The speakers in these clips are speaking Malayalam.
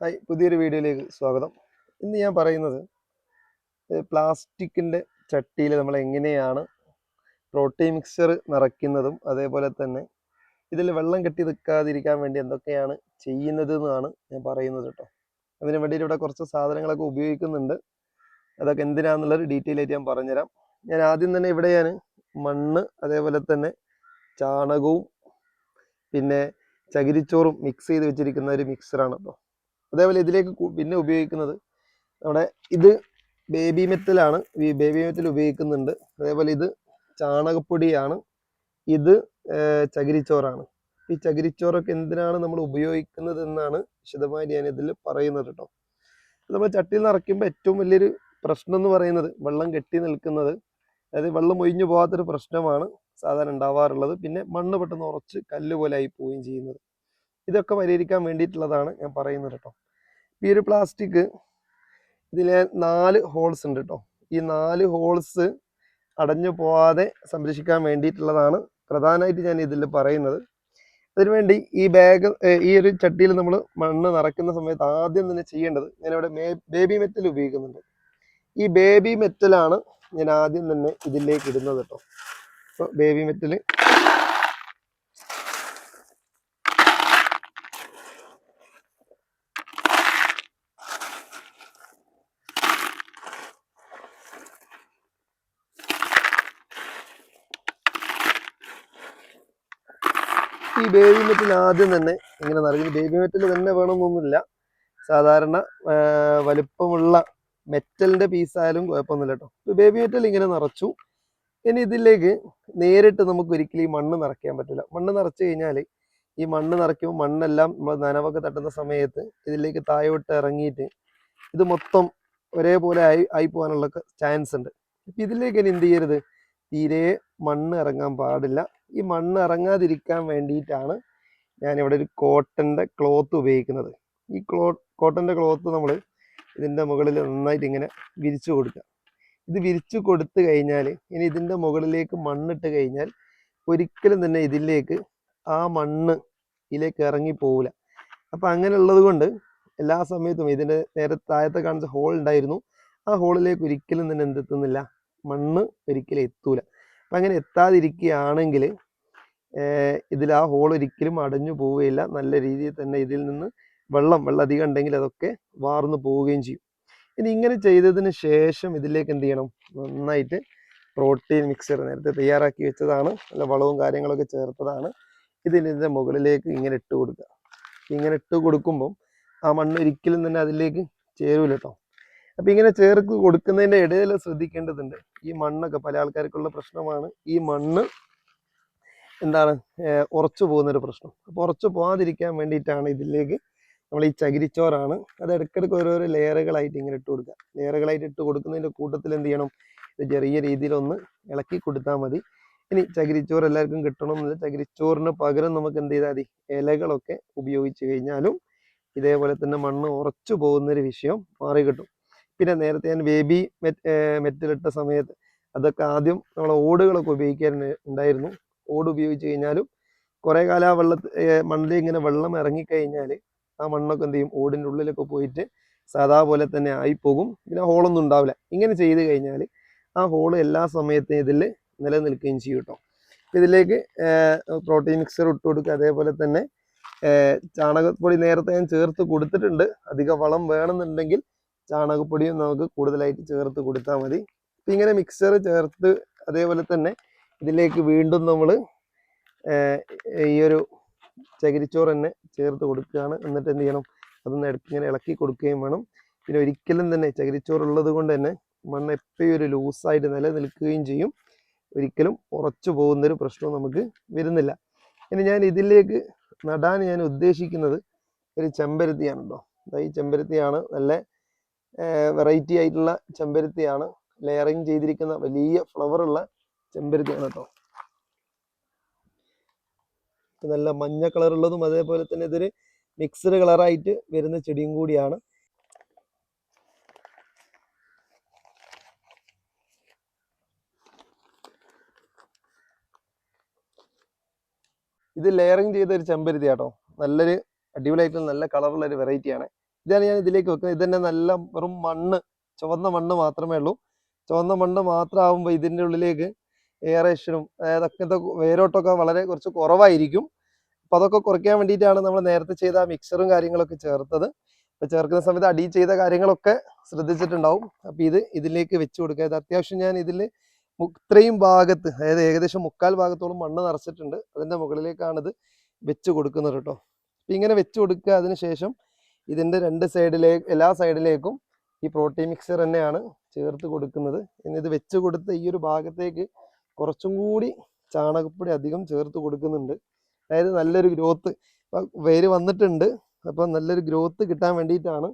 ഹായ് പുതിയൊരു വീഡിയോയിലേക്ക് സ്വാഗതം. ഇന്ന് ഞാൻ പറയുന്നത് പ്ലാസ്റ്റിക്കിന്റെ ചട്ടിയിൽ നമ്മൾ എങ്ങനെയാണ് പ്രോട്ടീൻ മിക്സർ നിറയ്ക്കുന്നതും അതേപോലെ തന്നെ ഇതിൽ വെള്ളം കെട്ടി നിൽക്കാതിരിക്കാൻ വേണ്ടി എന്തൊക്കെയാണ് ചെയ്യുന്നത് എന്നാണ് ഞാൻ പറയുന്നത് കേട്ടോ. അതിന് വേണ്ടിയിട്ട് ഇവിടെ കുറച്ച് സാധനങ്ങളൊക്കെ ഉപയോഗിക്കുന്നുണ്ട്. അതൊക്കെ എന്തിനാന്നുള്ളൊരു ഡീറ്റെയിൽ ആയിട്ട് ഞാൻ പറഞ്ഞുതരാം. ഞാൻ ആദ്യം തന്നെ ഇവിടെ ഞാൻ മണ്ണ് അതേപോലെ തന്നെ ചാണകവും പിന്നെ ചകിരിച്ചോറും മിക്സ് ചെയ്ത് വെച്ചിരിക്കുന്ന ഒരു മിക്സറാണ് കേട്ടോ. അതേപോലെ ഇതിലേക്ക് പിന്നെ ഉപയോഗിക്കുന്നത് നമ്മുടെ ഇത് ബേബി മെറ്റലാണ് ഈ ബേബി മെറ്റൽ ഉപയോഗിക്കുന്നുണ്ട്. അതേപോലെ ഇത് ചാണകപ്പൊടിയാണ്. ഇത് ചകിരിച്ചോറാണ്. ഈ ചകിരിച്ചോറൊക്കെ എന്തിനാണ് നമ്മൾ ഉപയോഗിക്കുന്നത് എന്നാണ് വിശദമായി ഞാൻ ഇതിൽ പറയുന്നത് കേട്ടോ നമ്മൾ ചട്ടിയിൽ നിറയ്ക്കുമ്പോൾ ഏറ്റവും വലിയൊരു പ്രശ്നം എന്ന് പറയുന്നത് വെള്ളം കെട്ടി നിൽക്കുന്നത്. അതായത് വെള്ളം ഒഴിഞ്ഞു പോകാത്തൊരു പ്രശ്നമാണ് സാധാരണ ഉണ്ടാവാറുള്ളത്. പിന്നെ മണ്ണ് പെട്ടെന്ന് ഉറച്ച് കല്ല് പോലെ ആയി പോവുകയും ചെയ്യുന്നത്. ഇതൊക്കെ പരിഹരിക്കാൻ വേണ്ടിയിട്ടുള്ളതാണ് ഞാൻ പറയുന്നത് കേട്ടോ. ഈ ഒരു പ്ലാസ്റ്റിക് ഇതിലെ നാല് ഹോൾസ് ഉണ്ട് കേട്ടോ. ഈ നാല് ഹോൾസ് അടഞ്ഞു പോവാതെ സംരക്ഷിക്കാൻ വേണ്ടിയിട്ടുള്ളതാണ് പ്രധാനമായിട്ട് ഞാൻ ഇതിൽ പറയുന്നത്. അതിനുവേണ്ടി ഈ ബാഗ് ഈ ഒരു ചട്ടിയിൽ നമ്മൾ മണ്ണ് നിറയ്ക്കുന്ന സമയത്ത് ആദ്യം തന്നെ ചെയ്യേണ്ടത് ഞാനിവിടെ ബേബി മെറ്റൽ ഉപയോഗിക്കുന്നുണ്ട്. ഈ ബേബി മെറ്റലാണ് ഞാൻ ആദ്യം തന്നെ ഇതിലേക്ക് ഇടുന്നത് കേട്ടോ. അപ്പോൾ ബേബി മെറ്റൽ ഈ ബേബി മെറ്റൽ ആദ്യം തന്നെ ഇങ്ങനെ നിറഞ്ഞു ബേബി മെറ്റൽ തന്നെ വേണമെന്നൊന്നുമില്ല സാധാരണ വലുപ്പമുള്ള മെറ്റലിന്റെ പീസായാലും കുഴപ്പമൊന്നുമില്ല കേട്ടോ ബേബി മെറ്റൽ ഇങ്ങനെ നിറച്ചു. ഇനി ഇതിലേക്ക് നേരിട്ട് നമുക്ക് ഒരിക്കലും ഈ മണ്ണ് നിറയ്ക്കാൻ പറ്റില്ല. മണ്ണ് നിറച്ചു കഴിഞ്ഞാൽ ഈ മണ്ണ് നിറയ്ക്കുമ്പോൾ മണ്ണെല്ലാം നമ്മൾ നനവൊക്കെ തട്ടുന്ന സമയത്ത് ഇതിലേക്ക് താഴോട്ട് ഇറങ്ങിയിട്ട് ഇത് മൊത്തം ഒരേപോലെ ആയി ആയി പോകാനുള്ള ചാൻസ് ഉണ്ട്. ഇപ്പം ഇതിലേക്ക് ഇനി എന്ത് ചെയ്യരുത്? തീരെ മണ്ണ് ഇറങ്ങാൻ പാടില്ല. ഈ മണ്ണ് ഇറങ്ങാതിരിക്കാൻ വേണ്ടിയിട്ടാണ് ഇവിടെ ഒരു കോട്ടന്റെ ക്ലോത്ത് ഉപയോഗിക്കുന്നത്. ഈ ക്ലോ കോട്ടന്റെ ക്ലോത്ത് നമ്മൾ ഇതിന്റെ മുകളിൽ നന്നായിട്ട് ഇങ്ങനെ വിരിച്ചു കൊടുക്കുക. ഇത് വിരിച്ചു കൊടുത്തു കഴിഞ്ഞാൽ ഇനി ഇതിന്റെ മുകളിലേക്ക് മണ്ണിട്ട് കഴിഞ്ഞാൽ ഒരിക്കലും തന്നെ ഇതിലേക്ക് ആ മണ്ണ് ഇതിലേക്ക് ഇറങ്ങി പോവില്ല. അപ്പം അങ്ങനെയുള്ളത് കൊണ്ട് എല്ലാ സമയത്തും ഇതിന്റെ നേരെ താഴത്തെ കാണിച്ച ഹോൾ ഉണ്ടായിരുന്നു. ആ ഹോളിലേക്ക് ഒരിക്കലും തന്നെ എന്തെത്തുന്നില്ല. മണ്ണ് ഒരിക്കലും എത്തൂല. അപ്പം അങ്ങനെ എത്താതിരിക്കുകയാണെങ്കിൽ ഇതിൽ ആ ഹോൾ ഒരിക്കലും അടഞ്ഞു പോവുകയില്ല. നല്ല രീതിയിൽ തന്നെ ഇതിൽ നിന്ന് വെള്ളം വെള്ളം അധികം ഉണ്ടെങ്കിൽ അതൊക്കെ വാർന്നു പോവുകയും ചെയ്യും. ഇനി ഇങ്ങനെ ചെയ്തതിന് ശേഷം ഇതിലേക്ക് എന്ത് ചെയ്യണം? നന്നായിട്ട് പ്രോട്ടീൻ മിക്സർ നേരത്തെ തയ്യാറാക്കി വെച്ചതാണ്. നല്ല വളവും കാര്യങ്ങളൊക്കെ ചേർത്തതാണ്. ഇതിന്റെ മുകളിലേക്ക് ഇങ്ങനെ ഇട്ട് കൊടുക്കുക. ഇങ്ങനെ ഇട്ട് കൊടുക്കുമ്പം ആ മണ്ണ് ഒരിക്കലും തന്നെ അതിലേക്ക് ചേരൂല കേട്ടോ അപ്പം ഇങ്ങനെ ചേർക്ക് കൊടുക്കുന്നതിന്റെ ഇടയിൽ ശ്രദ്ധിക്കേണ്ടതുണ്ട്. ഈ മണ്ണൊക്കെ പല ആൾക്കാർക്കുള്ള പ്രശ്നമാണ്. ഈ മണ്ണ് എന്താണ് ഉറച്ചു പോകുന്നൊരു പ്രശ്നം. അപ്പോൾ ഉറച്ചു പോകാതിരിക്കാൻ വേണ്ടിയിട്ടാണ് ഇതിലേക്ക് നമ്മൾ ഈ ചകിരിച്ചോറാണ്. അത് ഇടയ്ക്കിടയ്ക്ക് ഓരോരോ ലെയറുകളായിട്ട് ഇങ്ങനെ ഇട്ട് കൊടുക്കുക. ലെയറുകളായിട്ട് ഇട്ട് കൊടുക്കുന്നതിന്റെ കൂട്ടത്തിൽ എന്ത് ചെയ്യണം? ഇത് ചെറിയ രീതിയിലൊന്ന് ഇളക്കി കൊടുത്താൽ മതി. ഇനി ചകിരിച്ചോറ് എല്ലാവർക്കും കിട്ടണമെന്നില്ല. ചകിരിച്ചോറിന് പകരം നമുക്ക് എന്ത് ചെയ്താൽ മതി? ഇലകളൊക്കെ ഉപയോഗിച്ച് കഴിഞ്ഞാലും ഇതേപോലെ തന്നെ മണ്ണ് ഉറച്ചു പോകുന്നൊരു വിഷയം മാറി കിട്ടും പിന്നെ നേരത്തെ ഞാൻ വേബി മെറ്റ് മെറ്റലിട്ട സമയത്ത് അതൊക്കെ ആദ്യം നമ്മൾ ഓടുകളൊക്കെ ഉപയോഗിക്കാൻ ഉണ്ടായിരുന്നു. ഓട് ഉപയോഗിച്ച് കഴിഞ്ഞാലും കുറേ കാലം ആ മണ്ണിൽ ഇങ്ങനെ വെള്ളം ഇറങ്ങിക്കഴിഞ്ഞാൽ ആ മണ്ണൊക്കെ എന്ത് ചെയ്യും? ഓടിന്റെ ഉള്ളിലൊക്കെ പോയിട്ട് സാധാ പോലെ തന്നെ ആയിപ്പോകും. പിന്നെ ഹോളൊന്നും ഉണ്ടാവില്ല. ഇങ്ങനെ ചെയ്ത് കഴിഞ്ഞാൽ ആ ഹോൾ എല്ലാ സമയത്തും ഇതിൽ നിലനിൽക്കുകയും ചെയ്യും കേട്ടോ. ഇതിലേക്ക് പ്രോട്ടീൻ മിക്സർ ഇട്ട് കൊടുക്കുക. അതേപോലെ തന്നെ ചാണകപ്പൊടി നേരത്തെ ഞാൻ ചേർത്ത് കൊടുത്തിട്ടുണ്ട്. അധിക വളം വേണമെന്നുണ്ടെങ്കിൽ ചാണകപ്പൊടിയും നമുക്ക് കൂടുതലായിട്ട് ചേർത്ത് കൊടുത്താൽ മതി. അപ്പം ഇങ്ങനെ മിക്സർ ചേർത്ത് അതേപോലെ തന്നെ ഇതിലേക്ക് വീണ്ടും നമ്മൾ ഈ ഒരു ചകിരിച്ചോറ് തന്നെ ചേർത്ത് കൊടുക്കുകയാണ്. എന്നിട്ട് എന്ത് ചെയ്യണം? അതൊന്ന് ഇടയ്ക്കിങ്ങനെ ഇളക്കി കൊടുക്കുകയും വേണം. പിന്നെ ഒരിക്കലും തന്നെ ചകിരിച്ചോറ് ഉള്ളത് കൊണ്ട് തന്നെ മണ്ണ് എപ്പോഴും ഒരു ലൂസായിട്ട് നിലനിൽക്കുകയും ചെയ്യും. ഒരിക്കലും ഉറച്ചു പോകുന്നൊരു പ്രശ്നവും നമുക്ക് വരുന്നില്ല. ഇനി ഞാൻ ഇതിലേക്ക് നടാൻ ഞാൻ ഉദ്ദേശിക്കുന്നത് ഒരു ചെമ്പരത്തിയാണ് കേട്ടോ ഈ ചെമ്പരത്തിയാണ് നല്ല വെറൈറ്റി ആയിട്ടുള്ള ചെമ്പരത്തിയാണ്. ലെയറിങ് ചെയ്തിരിക്കുന്ന വലിയ ഫ്ലവർ ഉള്ള ചെമ്പരത്തിയാണ് കേട്ടോ നല്ല മഞ്ഞ കളറുള്ളതും അതേപോലെ തന്നെ ഇതൊരു മിക്സ്ഡ് കളറായിട്ട് വരുന്ന ചെടിയും കൂടിയാണ്. ഇത് ലെയറിങ് ചെയ്ത ഒരു ചെമ്പരുത്തി കേട്ടോ നല്ലൊരു അടിപൊളിയായിട്ടുള്ള നല്ല കളറുള്ള ഒരു വെറൈറ്റിയാണ് ഇതാണ് ഞാൻ ഇതിലേക്ക് വെക്കുന്നത്. ഇത് തന്നെ നല്ല വെറും മണ്ണ് ചുവന്ന മണ്ണ് മാത്രമേ ഉള്ളൂ. ചുവന്ന മണ്ണ് മാത്രമാകുമ്പോൾ ഇതിന്റെ ഉള്ളിലേക്ക് എയറേഷനും അതായത് അങ്ങനത്തെ വേരോട്ടമൊക്കെ വളരെ കുറച്ച് കുറവായിരിക്കും. അപ്പം അതൊക്കെ കുറയ്ക്കാൻ വേണ്ടിയിട്ടാണ് നമ്മൾ നേരത്തെ ചെയ്ത ആ മിക്സറും കാര്യങ്ങളൊക്കെ ചേർത്തത്. അപ്പോൾ ചേർക്കുന്ന സമയത്ത് അടി ചെയ്ത കാര്യങ്ങളൊക്കെ ശ്രദ്ധിച്ചിട്ടുണ്ടാവും. അപ്പം ഇത് ഇതിലേക്ക് വെച്ച് കൊടുക്കുക. ഇത് അത്യാവശ്യം ഞാൻ ഇതിൽ ഇത്രയും ഭാഗത്ത് അതായത് ഏകദേശം മുക്കാൽ ഭാഗത്തോളം മണ്ണ് നിറച്ചിട്ടുണ്ട്. അതിന്റെ മുകളിലേക്കാണിത് വെച്ച് കൊടുക്കുന്നത് കേട്ടോ. അപ്പം ഇങ്ങനെ വെച്ച് കൊടുക്കുക. അതിന് ശേഷം ഇതിന്റെ രണ്ട് സൈഡിലേ എല്ലാ സൈഡിലേക്കും ഈ പ്രോട്ടീൻ മിക്സർ തന്നെയാണ് ചേർത്ത് കൊടുക്കുന്നത്. ഇനി ഇത് വെച്ച് കൊടുത്ത ഈ ഒരു ഭാഗത്തേക്ക് കുറച്ചും കൂടി ചാണകപ്പൊടി അധികം ചേർത്ത് കൊടുക്കുന്നുണ്ട്. അതായത് നല്ലൊരു ഗ്രോത്ത്. ഇപ്പം വേര് വന്നിട്ടുണ്ട്. അപ്പോൾ നല്ലൊരു ഗ്രോത്ത് കിട്ടാൻ വേണ്ടിയിട്ടാണ്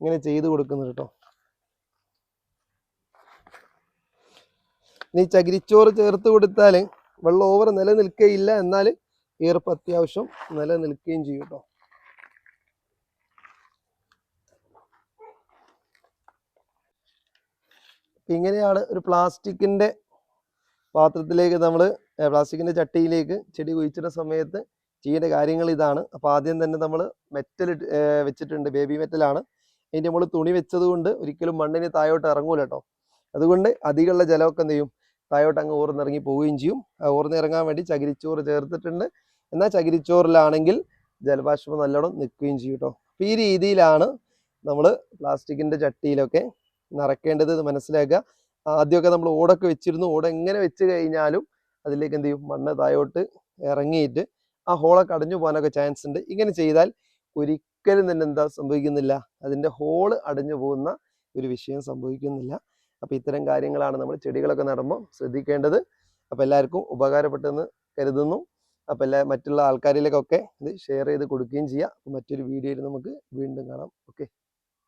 ഇങ്ങനെ ചെയ്ത് കൊടുക്കുന്നത് കേട്ടോ ഇനി ചകിരിച്ചോറ് ചേർത്ത് കൊടുത്താൽ വെള്ളം ഓവർ നിലനിൽക്കുകയില്ല എന്നാൽ ഈർപ്പം അത്യാവശ്യം നിലനിൽക്കുകയും ചെയ്യും കേട്ടോ ഇങ്ങനെയാണ് ഒരു പ്ലാസ്റ്റിക്കിന്റെ പാത്രത്തിലേക്ക് നമ്മൾ പ്ലാസ്റ്റിക്കിന്റെ ചട്ടിയിലേക്ക് ചെടി കുഴിച്ചിടുന്ന സമയത്ത് ചെയ്യേണ്ട കാര്യങ്ങൾ ഇതാണ്. അപ്പൊ ആദ്യം തന്നെ നമ്മൾ മെറ്റൽ വെച്ചിട്ടുണ്ട് ബേബി മെറ്റലാണ് ഇനി നമ്മൾ തുണി വെച്ചത് കൊണ്ട് ഒരിക്കലും മണ്ണിന് താഴോട്ട് ഇറങ്ങൂല കേട്ടോ അതുകൊണ്ട് അധികമുള്ള ജലമൊക്കെ എന്ത് ചെയ്യും? താഴോട്ട് അങ്ങ് ഊർന്നിറങ്ങി പോവുകയും ചെയ്യും. ഓർന്നിറങ്ങാൻ വേണ്ടി ചകിരിച്ചോറ് ചേർത്തിട്ടുണ്ട്. എന്നാൽ ചകിരിച്ചോറിലാണെങ്കിൽ ജലബാഷ്പം നല്ലോണം നിൽക്കുകയും ചെയ്യും കേട്ടോ അപ്പൊ ഈ രീതിയിലാണ് നമ്മൾ പ്ലാസ്റ്റിക്കിന്റെ ചട്ടിയിലൊക്കെ നിറയ്ക്കേണ്ടത് മനസ്സിലാക്കുക. ആദ്യമൊക്കെ നമ്മൾ ഓടൊക്കെ വെച്ചിരുന്നു. ഓട എങ്ങനെ വെച്ച് കഴിഞ്ഞാലും അതിലേക്ക് എന്ത് ചെയ്യും? മണ്ണ് താഴോട്ട് ഇറങ്ങിയിട്ട് ആ ഹോളൊക്കെ അടഞ്ഞു പോകാനൊക്കെ ചാൻസ് ഉണ്ട്. ഇങ്ങനെ ചെയ്താൽ ഒരിക്കലും തന്നെ എന്താ സംഭവിക്കുന്നില്ല. അതിന്റെ ഹോൾ അടഞ്ഞു പോകുന്ന ഒരു വിഷയം സംഭവിക്കുന്നില്ല. അപ്പോൾ ഇത്തരം കാര്യങ്ങളാണ് നമ്മൾ ചെടികളൊക്കെ നടുമ്പോൾ ശ്രദ്ധിക്കേണ്ടത്. അപ്പോൾ എല്ലാവർക്കും ഉപകാരപ്പെട്ടെന്ന് കരുതുന്നു. അപ്പോൾ എല്ലാ മറ്റുള്ള ആൾക്കാരിലേക്കൊക്കെ ഇത് ഷെയർ ചെയ്ത് കൊടുക്കുകയും ചെയ്യാം. മറ്റൊരു വീഡിയോയിൽ നമുക്ക് വീണ്ടും കാണാം. ഓക്കെ